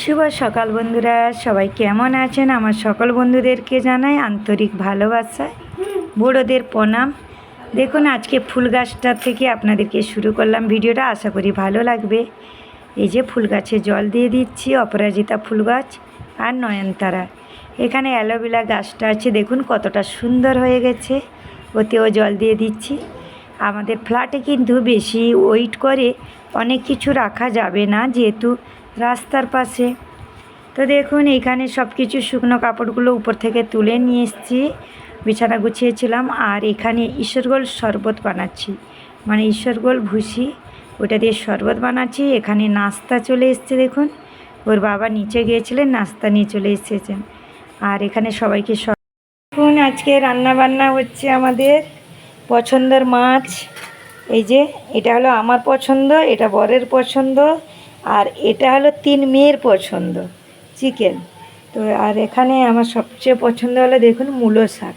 শুভ সকাল বন্ধুরা। সবাই কেমন আছেন? আমার সকল বন্ধুদেরকে জানাই আন্তরিক ভালোবাসা, বড়োদের প্রণাম। দেখুন, আজকে ফুল গাছটা থেকে আপনাদেরকে শুরু করলাম ভিডিওটা। আশা করি ভালো লাগবে। এই যে ফুল গাছে জল দিয়ে দিচ্ছি, অপরাজিতা ফুল গাছ আর নয়নতারা। এখানে অ্যালোভেরা গাছটা আছে। দেখুন, কতটা সুন্দর হয়ে গেছে। ওতেও জল দিয়ে দিচ্ছি। আমাদের ফ্ল্যাটে কিন্তু বেশি ওয়েট করে অনেক কিছু রাখা যাবে না। যেহেতু রাস্তার পাশে। তো দেখুন এইখানে সব কিছু শুকনো কাপড়গুলো উপর থেকে তুলে নিয়ে এসেছি। বিছানা গুছিয়েছিলাম আর এখানে ঈশ্বরগোল শরবত বানাচ্ছি। মানে ঈশ্বরগোল ভুসি ওটা দিয়ে শরবত বানাচ্ছি। এখানে নাস্তা চলে এসছে, দেখুন। ওর বাবা নিচে গিয়েছিলেন, নাস্তা নিয়ে চলে এসেছেন। আর এখানে সবাইকে সব দেখুন, আজকে রান্না বান্না হচ্ছে আমাদের পছন্দের মাছ। এই যে, এটা হলো আমার পছন্দ, এটা বরের পছন্দ। আর এটা হলো তিন মেয়ের পছন্দ, চিকেন। তো আর এখানে আমার সবচেয়ে পছন্দ হলো দেখুন মূলো শাক।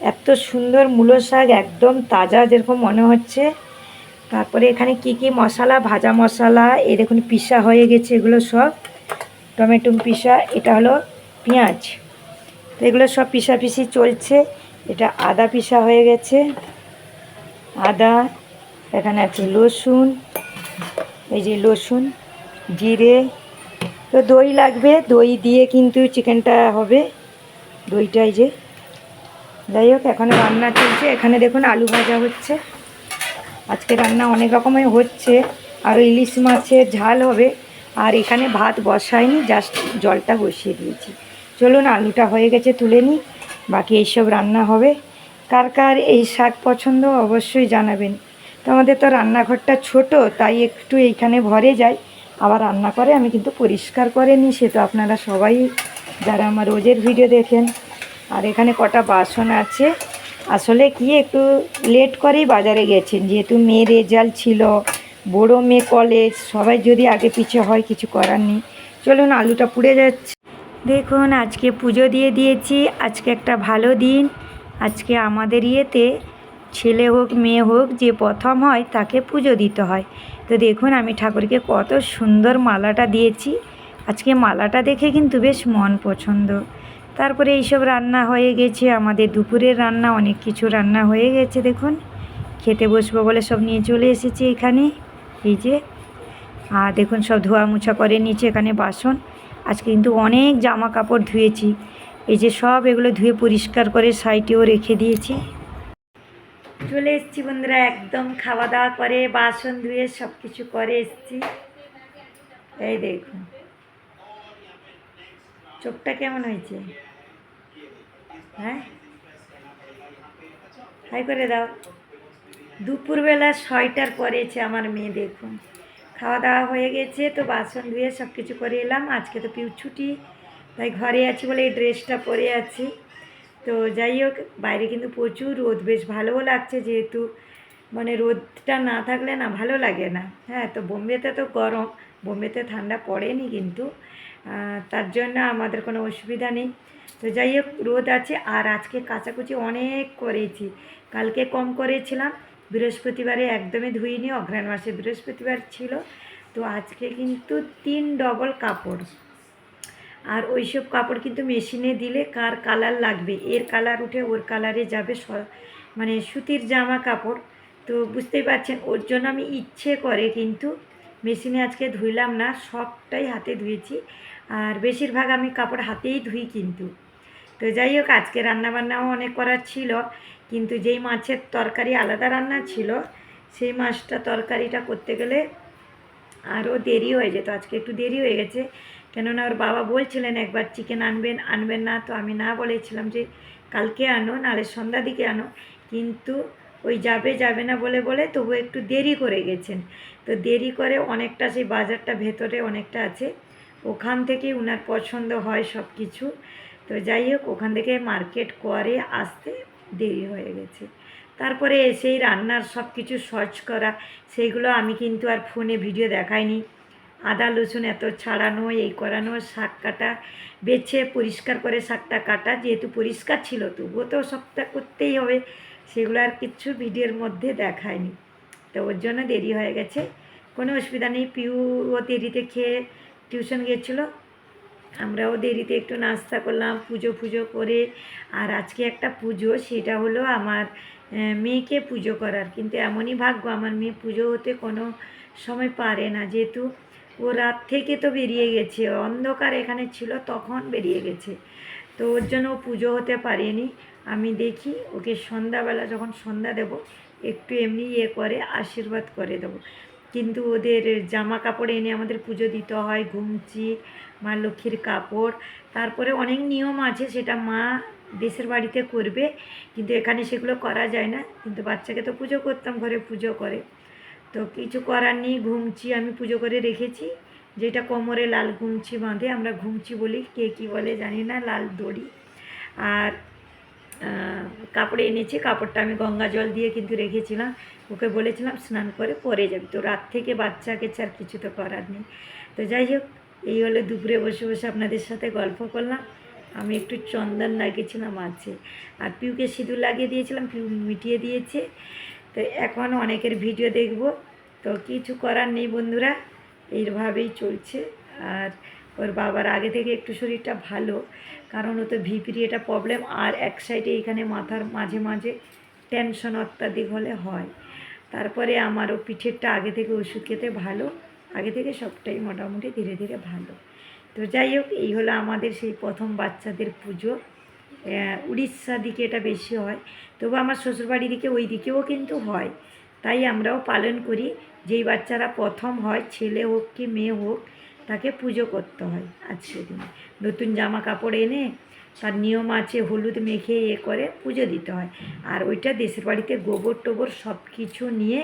এত সুন্দর মূলো শাক, একদম তাজা যেরকম মনে হচ্ছে। তারপরে এখানে কি কি মশলা? ভাজা মশলা, এই দেখুন পিসা হয়ে গেছে, এগুলো সব। টমেটো পিসা, এটা হলো পেঁয়াজ। তো এগুলো সব পিসা পিসি চলছে, এটা আদা পিসা হয়ে গেছে। আদা, এখানে আছে রসুন। এই যে রসুন জিরে, তো দই লাগবে। দই দিয়ে কিন্তু চিকেনটা হবে দইটাই যে। যাই হোক, এখানে রান্না চলছে। এখানে দেখুন আলু ভাজা হচ্ছে। আজকে রান্না অনেক রকমের হচ্ছে। আর ইলিশ মাছের ঝাল হবে। আর এখানে ভাত বসায়নি, জাস্ট জলটা বসিয়ে দিয়েছি। চলুন, আলুটা হয়ে গেছে, তুলে নিই। বাকি এইসব রান্না হবে। কার কার এই শাক পছন্দ অবশ্যই জানাবেন। তো আমাদের তো রান্নাঘরটা ছোট, তাই একটু এইখানে ভরে যায়। আবার রান্না করে আমি কিন্তু পরিষ্কার করে নিই, সে তো আপনারা সবাই যারা আমার রোজের ভিডিও দেখেন। আর এখানে কটা বাসন আছে। আসলে কি একটু লেট করেই বাজারে গেছেন, যেহেতু মেয়ের রেজাল্ট ছিল, বড়ো মেয়ে কলেজ, সবাই যদি আগে পিছে হয় কিছু করার নেই। চলুন আলুটা পুড়ে যাচ্ছে। দেখুন, আজকে পুজো দিয়ে দিয়েছি, আজকে একটা ভালো দিন। আজকে আমাদের ইয়েতে ছেলে হোক, মেয়ে হোক, যে প্রথম হয় তাকে পুজো দিতে হয়। তো দেখুন, আমি ঠাকুরকে কত সুন্দর মালাটা দিয়েছি। আজকে মালাটা দেখে কিন্তু বেশ মন পছন্দ। তারপরে এইসব রান্না হয়ে গেছে, আমাদের দুপুরের রান্না, অনেক কিছু রান্না হয়ে গেছে, দেখুন। খেতে বসবো বলে সব নিয়ে চলে এসেছি এখানে। এই যে, আর দেখুন, সব ধোয়া মুছা করে নিচে এখানে বাসন। আজকে কিন্তু অনেক জামা কাপড় ধুয়েছি। এই যে সব এগুলো ধুয়ে পরিষ্কার করে সাইডেও রেখে দিয়েছি। চলে এসেছি বন্ধুরা, একদম খাওয়া দাওয়া করে, বাসন ধুয়ে সব কিছু করে এসেছি। এই দেখুন, চোখটা কেমন হয়েছে? হ্যাঁ? হাই করে দাও। দুপুরবেলা ছয়টার পরেছে আমার মেয়ে, দেখুন। খাওয়া দাওয়া হয়ে গেছে, তো বাসন ধুয়ে সব কিছু করে এলাম। আজকে তো পিউ ছুটি, তাই ঘরে আছি বলে এই ড্রেসটা পরে আছি। তো যাই হোক, বাইরে কিন্তু প্রচুর রোদ। বেশ ভালোও লাগছে যেহেতু। মানে রোদটা না থাকলে না ভালো লাগে না। হ্যাঁ তো বোম্বেতে তো গরম। বোম্বেতে ঠান্ডা পড়েনি কিন্তু। তার জন্য আমাদের কোনো অসুবিধা নেই। তো যাই হোক, রোদ আছে। আর আজকে কাচাকুচি অনেক করেছি। কালকে কম করেছিলাম। বৃহস্পতিবারে একদমই ধুইনি। অঘ্রাণ মাসে বৃহস্পতিবার ছিল। তো আজকে কিন্তু তিন ডবল কাপড়। আর ওইসব কাপড় কিন্তু মেশিনে দিলে কার কালার লাগবে? এর কালার উঠে ওর কালারে যাবে মানে সুতির জামা কাপড়। তো বুঝতেই পারছেন, ওর জন্য আমি ইচ্ছে করে কিন্তু মেশিনে আজকে ধুইলাম না, সবটাই হাতে ধুয়েছি। আর বেশিরভাগ আমি কাপড় হাতেই ধুই কিন্তু। তো যাই হোক, আজকে রান্নাবান্নাও অনেক করার ছিল। কিন্তু যেই মাছের তরকারি আলাদা রান্না ছিল, সেই মাছটা তরকারিটা করতে গেলে আরও দেরি হয়ে যেত। আজকে একটু দেরি হয়ে গেছে। কেননা ওর বাবা বলছিলেন একবার চিকেন আনবেন আনবেন না তো আমি না বলেছিলাম যে কালকে আনো, নাহলে সন্ধ্যা দিকে আনো। কিন্তু ওই যাবে যাবে না বলে বলে তবু একটু দেরি করে গেছেন। তো দেরি করে অনেকটা সেই বাজারটা ভেতরে অনেকটা আছে। ওখান থেকে উনার পছন্দ হয় সব কিছু তো যাই হোক, ওখান থেকে মার্কেট করে আসতে দেরি হয়ে গেছে। তারপরে এসেই রান্নার সব কিছু সর্চ করা, সেইগুলো আমি কিন্তু আর ফোনে ভিডিও দেখাইনি। আদা, রসুন এত ছাড়ানো, এই করানো, শাক কাটা, বেছে, পরিষ্কার করে শাকটা কাটা, যেহেতু পরিষ্কার ছিল, তবুও তো সবটা করতেই হবে। সেগুলো আর কিচ্ছু ভিডিওর মধ্যে দেখায়নি। তো ওর জন্য দেরি হয়ে গেছে। কোনো অসুবিধা নেই পিউ ও দেরিতে খেয়ে টিউশন গেছিল আমরাও দেরিতে একটু নাস্তা করলাম, পুজো পুজো করে। আর আজকে একটা পুজো, সেটা হলো আমার মেয়েকে পুজো করার। কিন্তু এমনই ভাগ্য, আমার মেয়ে পুজো হতে কোনো সময় পারে না। যেহেতু ও রাত থেকে তো বেরিয়ে গেছে, অন্ধকার এখানে ছিল, তখন বেরিয়ে গেছে। তো ওর জন্য পুজো হতে পারেনি। আমি দেখি ওকে সন্ধ্যাবেলা যখন সন্ধ্যা দেব, একটু এমনি ইয়ে করে আশীর্বাদ করে দেবো। কিন্তু ওদের জামা কাপড় এনে আমাদের পুজো দিতে হয়, ঘুমচি, মা লক্ষ্মীর কাপড়। তারপরে অনেক নিয়ম আছে, সেটা মা দেশের বাড়িতে করবে, কিন্তু এখানে সেগুলো করা যায় না। কিন্তু বাচ্চাকে তো পুজো করতাম, ঘরে পুজো করে। তো কিছু করার নেই ঘুমচি আমি পুজো করে রেখেছি। যেটা কোমরে লাল ঘুমচি বাঁধে, আমরা ঘুমচি বলি, কে কী বলে জানি না, লাল দড়ি। আর কাপড়ে কাপড় এনেছি, কাপড়টা আমি গঙ্গা জল দিয়ে কিন্তু রেখেছিলাম। ওকে বলেছিলাম স্নান করে পরে যাবি। তো রাত থেকে বাচ্চাকে ছাড় কিছু তো করার নেই। তো যাই হোক, এই হলে দুপুরে বসে বসে আপনাদের সাথে গল্প করলাম। আমি একটু চন্দন লাগিয়েছিলাম আছে। আর পিউকে সিঁদুর লাগিয়ে দিয়েছিলাম, পিউ মিটিয়ে দিয়েছে। তো এখন অনেকের ভিডিও দেখব। তো কিছু করার নেই বন্ধুরা এইভাবেই চলছে। আর ওর বাবার আগে থেকে একটু শরীরটা ভালো কারণ ও তো ভিপিরি এটা প্রবলেম আর এক সাইডে এখানে মাথার মাঝে মাঝে টেনশন অত্যাধিক হলে হয়। তারপরে আমারও পিঠেরটা আগে থেকে ওষুধ খেতে ভালো আগে থেকে সবটাই মোটামুটি ধীরে ধীরে ভালো। তো যাই হোক এই হলো আমাদের সেই প্রথম বাচ্চাদের পুজো। আহ, উড়িষ্যার দিকে এটা বেশি হয়। তবু আমার শ্বশুরবাড়ি দিকে ওই দিকেও কিন্তু হয়। তাই আমরাও পালন করি। যেই বাচ্চারা প্রথম হয়, ছেলে হোক কি মেয়ে হোক, তাকে পুজো করতে হয় আজকের দিনে। নতুন জামা কাপড় এনে তার নিয়ম আছে, হলুদ মেখে এ করে পুজো দিতে হয়। আর ওইটা দেশের বাড়িতে গোবর টোবর সব কিছু নিয়ে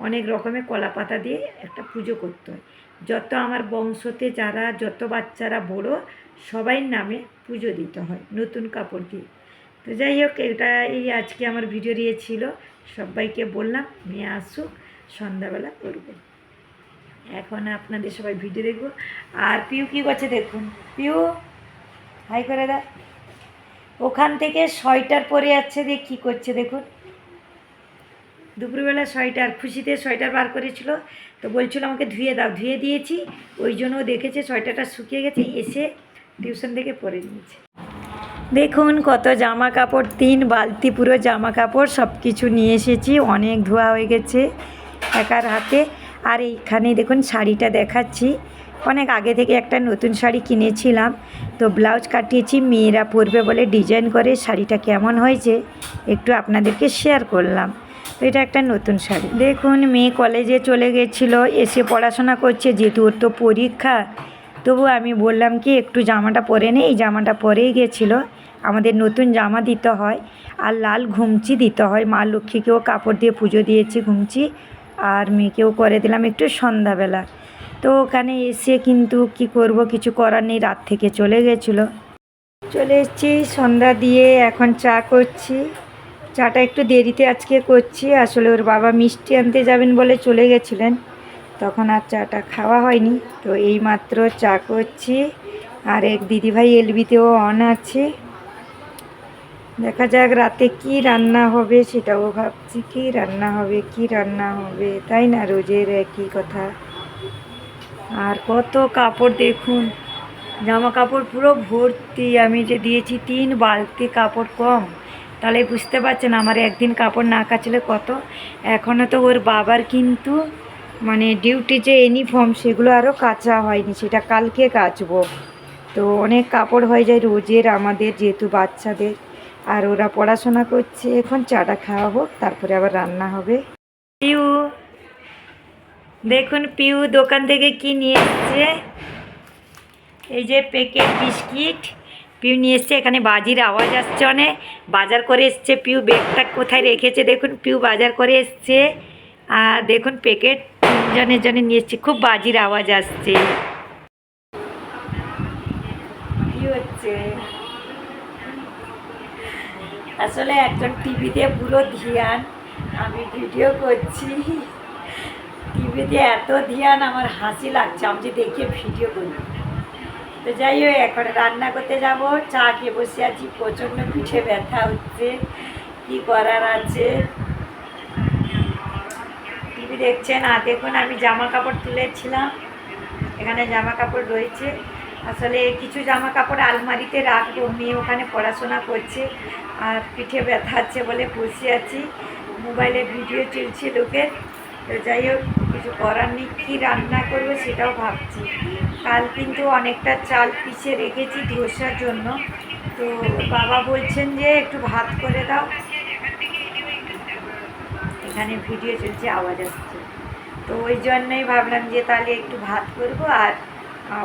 অনেক রকমের কলা পাতা দিয়ে একটা পুজো করতে হয়। যত আমার বংশতে যারা, যত বাচ্চারা বড়, সবাই নামে পুজো দিতে হয় নতুন কাপড় দিয়ে। তো যাই হোক এটা এই আজকে আমার ভিডিও দিয়ে ছিল। সবাইকে বললাম মেয়ে আসুক, সন্ধ্যাবেলা করব। এখন আপনাদের সবাই ভিডিও দেখব। আর পিউ কী করছে দেখুন। পিউ হাই করে দা ওখান থেকে সোয়েটার পরে যাচ্ছে দিয়ে কী করছে দেখুন। দুপুরবেলা সোয়েটার, খুশিতে সোয়েটার বার করেছিল। তো বলছিল আমাকে ধুয়ে দাও। ধুয়ে দিয়েছি, ওই জন্য দেখেছে সোয়েটারটা শুকিয়ে গেছে, এসে টিউশন থেকে পরে নিয়েছে। দেখুন কত জামা কাপড় তিন বালতি পুরো জামা কাপড় সব কিছু নিয়ে এসেছি, অনেক ধোয়া হয়ে গেছে একার হাতে। আর এইখানে দেখুন শাড়িটা দেখাচ্ছি। অনেক আগে থেকে একটা নতুন শাড়ি কিনেছিলাম, তো ব্লাউজ কাটিয়েছি, মেয়েরা পরবে বলে ডিজাইন করে শাড়িটা কেমন হয়েছে একটু আপনাদেরকে শেয়ার করলাম। তো এটা একটা নতুন শাড়ি। দেখুন মেয়ে কলেজে চলে গেছিল, এসে পড়াশোনা করছে, যেহেতু ওর তো পরীক্ষা তবু আমি বললাম কি একটু জামাটা পরে নে, এই জামাটা পরেই গেছিল। আমাদের নতুন জামা দিতে হয় আর লাল ঘুমচি দিতে হয়। মা লক্ষ্মীকেও কাপড় দিয়ে পুজো দিয়েছি ঘুমচি আর মেয়েকেও করে দিলাম একটু সন্ধ্যাবেলা। তো ওখানে এসে কিন্তু কি করব কিছু করার নেই, রাত থেকে চলে গেছিল। চলে এসেছি, সন্ধ্যা দিয়ে এখন চা করছি। চাটা একটু দেরিতে আজকে করছি, আসলে ওর বাবা মিষ্টি আনতে যাবেন বলে চলে গেছিলেন। তখন আর চাটা খাওয়া হয়নি, তো এই মাত্র চা করছি। আর এক দিদিভাই এলবিতেও অন আছে। দেখা যাক রাতে কি রান্না হবে, সেটাও ভাবছি। কি রান্না হবে, কি রান্না হবে? তাই না, রোজের একই কথা। আর কত কাপড় দেখুন, জামা কাপড় পুরো ভর্তি। আমি যে দিয়েছি তিন বালতি কাপড় কম। তাহলে বুঝতে পারছেন, আমার একদিন কাপড় না কাচলে কত? এখনও তো ওর বাবার কিন্তু মানে ডিউটি যে ইউনিফর্ম সেগুলো আরও কাচা হয়নি। সেটা কালকে কাচবো। তো অনেক কাপড় হয়ে যায় রোজের আমাদের, যেহেতু বাচ্চাদের। আর ওরা পড়াশোনা করছে, এখন চাটা খাওয়া হোক, তারপরে আবার রান্না হবে। পিউ, দেখুন পিউ দোকান থেকে কি নিয়ে এসছে। এই যে প্যাকেট বিস্কিট, পিউ নিয়ে এসছে, এখানে বাজির আওয়াজ আসছে অনেক। বাজার করে এসছে পিউ, ব্যাগটা কোথায় রেখেছে? দেখুন, পিউ বাজার করে এসছে। আর দেখুন, প্যাকেট তিনজনের জন্য নিয়ে এসছে, খুব বাজির আওয়াজ আসছে। হচ্ছে। আসলে একজন টিভিতে পুরো ধ্যান। আমি ভিডিও করছি। টিভিতে এত ধ্যান, আমার হাসি লাগছে। আমি যে দেখে ভিডিও করি। তো যাই হোক, এখন রান্না করতে যাব। চা খেয়ে বসে আছি। প্রচণ্ড পিঠে ব্যথা হচ্ছে। কি করার আছে? টিভি দেখছেন? আর দেখুন, আমি জামা কাপড় তুলেছিলাম। এখানে জামা কাপড় রয়েছে। আসলে কিছু জামা কাপড় আলমারিতে রাখব। মেয়ে ওখানে পড়াশোনা করছে। আর পিঠে ব্যথা আছে বলে বসে আছি। মোবাইলে ভিডিও চলছে লোকের। তো যাই হোক, কিছু করার নেই, কী রান্না করব সেটাও ভাবছি। কাল কিন্তু অনেকটা চাল পিষে রেখেছি ধোসার জন্য। তো বাবা বলছেন যে একটু ভাত করে দাও। এখানে ভিডিও চলছে, আওয়াজ আসছে। তো ওই জন্যই ভাবলাম যে তাহলে একটু ভাত করব আর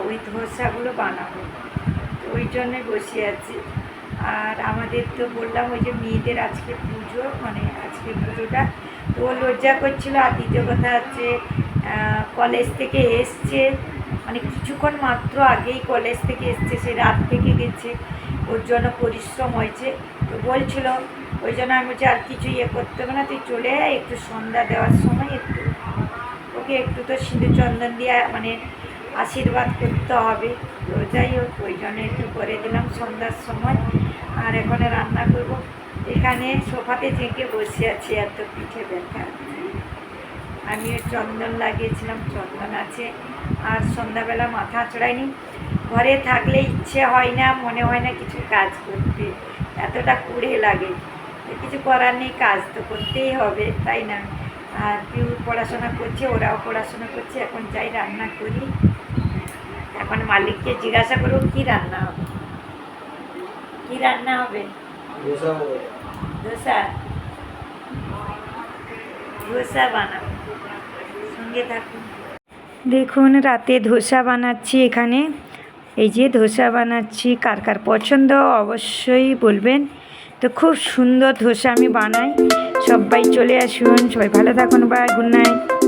ওই ধোসাগুলো বানাবো। তো ওই জন্যই বসে আছি। আর আমাদের তো বললাম ওই যে মেয়েদের আজকে পুজো মানে আজকে পুজোটা। তো লজ্জা করছিল। আর দ্বিতীয় কথা হচ্ছে কলেজ থেকে এসছে। মানে কিছুক্ষণ মাত্র আগেই কলেজ থেকে এসছে। সে রাত থেকে গেছে। ওর জন্য পরিশ্রম হয়েছে। তো বলছিল, ওই জন্য আমি বলছি, আর কিছু ইয়ে করতে হবে না। তুই চলে আয়। একটু সন্ধ্যা দেওয়ার সময় একটু ওকে একটু তো সিঁদুর চন্দন দিয়ে মানে আশীর্বাদ করতে হবে। তো যাই হোক, ওই জন্য একটু করে দিলাম সন্ধ্যার সময়। আর এখন রান্না করব। এখানে সোফাতে থেকে বসে আছি, এত পিঠে ব্যথা। আমি চন্দন লাগিয়েছিলাম, চন্দন আছে। আর সন্ধ্যাবেলা মাথা চড়াইনি ঘরে থাকলে ইচ্ছে হয় না, মনে হয় না কিছু কাজ করতে। এতটা কুড়ে লাগে। কিছু করার নেই, কাজ তো করতেই হবে, তাই না? আর কেউ পড়াশোনা করছে, ওরাও পড়াশোনা করছে। এখন যাই রান্না করি। এখন মালিককে জিজ্ঞাসা করব, কী রান্না হবে? কী রান্না হবে? ধোসা ধোসা? বানাবো সঙ্গে থাকুন। দেখুন রাতে ধোসা বানাচ্ছি এখানে। এই যে ধোসা বানাচ্ছি কার কার পছন্দ অবশ্যই বলবেন। তো খুব সুন্দর ধোসা আমি বানাই। সবাই চলে আসুন। সবাই ভালো থাকুন। Bye good night.